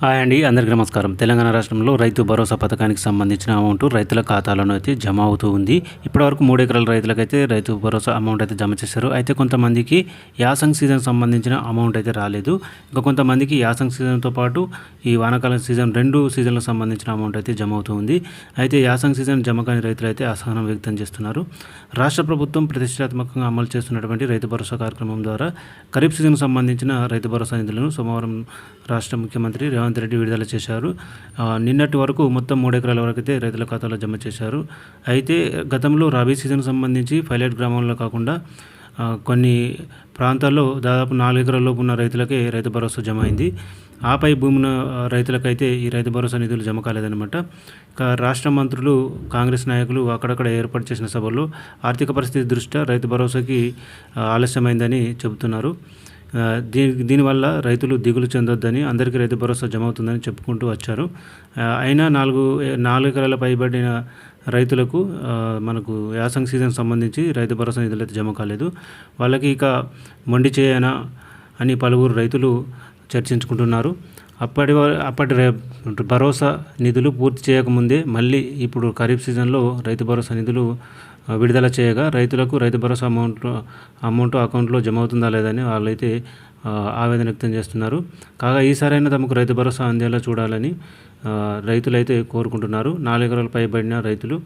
Hi అండి అందరికీ నమస్కారం. తెలంగాణ రాష్ట్రంలో రైతు భరోసా పథకానికి సంబంధించిన అమౌంట్ రైతుల ఖాతాలోనూ అయితే జమ అవుతూ ఉంది. ఇప్పటివరకు మూడు ఎకరాల రైతులకైతే రైతు భరోసా అమౌంట్ అయితే జమ చేశారు. అయితే కొంతమందికి యాసంగ్ సీజన్ సంబంధించిన అమౌంట్ అయితే రాలేదు. ఇంకా కొంతమందికి యాసంగ్ సీజన్తో పాటు ఈ వానాకాలం సీజన్ రెండు సీజన్లకు సంబంధించిన అమౌంట్ అయితే జమ అవుతూ ఉంది. అయితే యాసంగ్ సీజన్ జమ కాని రైతులు అయితే అసహనం వ్యక్తం చేస్తున్నారు. రాష్ట్ర ప్రభుత్వం ప్రతిష్టాత్మకంగా అమలు చేస్తున్నటువంటి రైతు భరోసా కార్యక్రమం ద్వారా ఖరీఫ్ సీజన్కు సంబంధించిన రైతు భరోసా నిధులను సోమవారం రాష్ట్ర ముఖ్యమంత్రి రేవంత్ రెడ్డి విడుదల చేశారు. నిన్నటి వరకు మొత్తం మూడు ఎకరాల వరకు అయితే రైతుల ఖాతాలో జమ చేశారు. అయితే గతంలో రబీ సీజన్ సంబంధించి పైలట్ గ్రామంలో కాకుండా కొన్ని ప్రాంతాల్లో దాదాపు నాలుగు ఎకరాలలోపు ఉన్న రైతులకే రైతు భరోసా జమ అయింది. ఆపై భూమిన రైతులకైతే ఈ రైతు భరోసా నిధులు జమ కాలేదన్నమాట. రాష్ట్ర మంత్రులు కాంగ్రెస్ నాయకులు అక్కడక్కడ ఏర్పాటు చేసిన సభల్లో ఆర్థిక పరిస్థితి దృష్ట్యా రైతు భరోసాకి ఆలస్యమైందని చెబుతున్నారు. దీని దీనివల్ల రైతులు దిగులు చెందొద్దని అందరికీ రైతు భరోసా జమ అవుతుందని చెప్పుకుంటూ వచ్చారు. అయినా నాలుగు నాలుగు ఎకరాల పైబడిన రైతులకు మనకు యాసంగ్ సీజన్ సంబంధించి రైతు భరోసా నిధులు అయితే జమ కాలేదు. వాళ్ళకి ఇక మొండి చేయనా అని పలువురు రైతులు చర్చించుకుంటున్నారు. అప్పటి వ- అప్పటి భరోసా నిధులు పూర్తి చేయకముందే మళ్ళీ ఇప్పుడు ఖరీఫ్ సీజన్లో రైతు భరోసా నిధులు విడుదల చేయగా రైతులకు రైతు భరోసా అమౌంట్ అమౌంట్ అకౌంట్లో జమ అవుతుందా లేదని వాళ్ళైతే ఆవేదన వ్యక్తం చేస్తున్నారు. కాగా ఈసారైనా తమకు రైతు భరోసా అందేలా చూడాలని రైతులైతే కోరుకుంటున్నారు. నాలుగు ఎకరాల పైబడిన రైతులు